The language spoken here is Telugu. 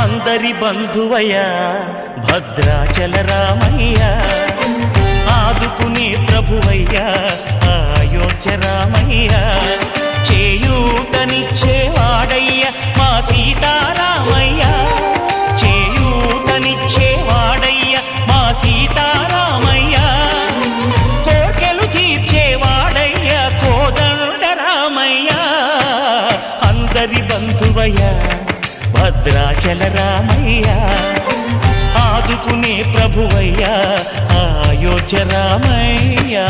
అందరి బంధువయ్యా భద్రాచల రామయ్యా. ఆదుకునే ప్రభువయ్యా అయోధ్య రామయ్య. చేయూతనిచ్చేవాడయ్య మా సీతారామయ్యా. భద్రాచల రామయ్య. ఆదుకునే ప్రభువయ్యా అయోధ్య రామయ్యా.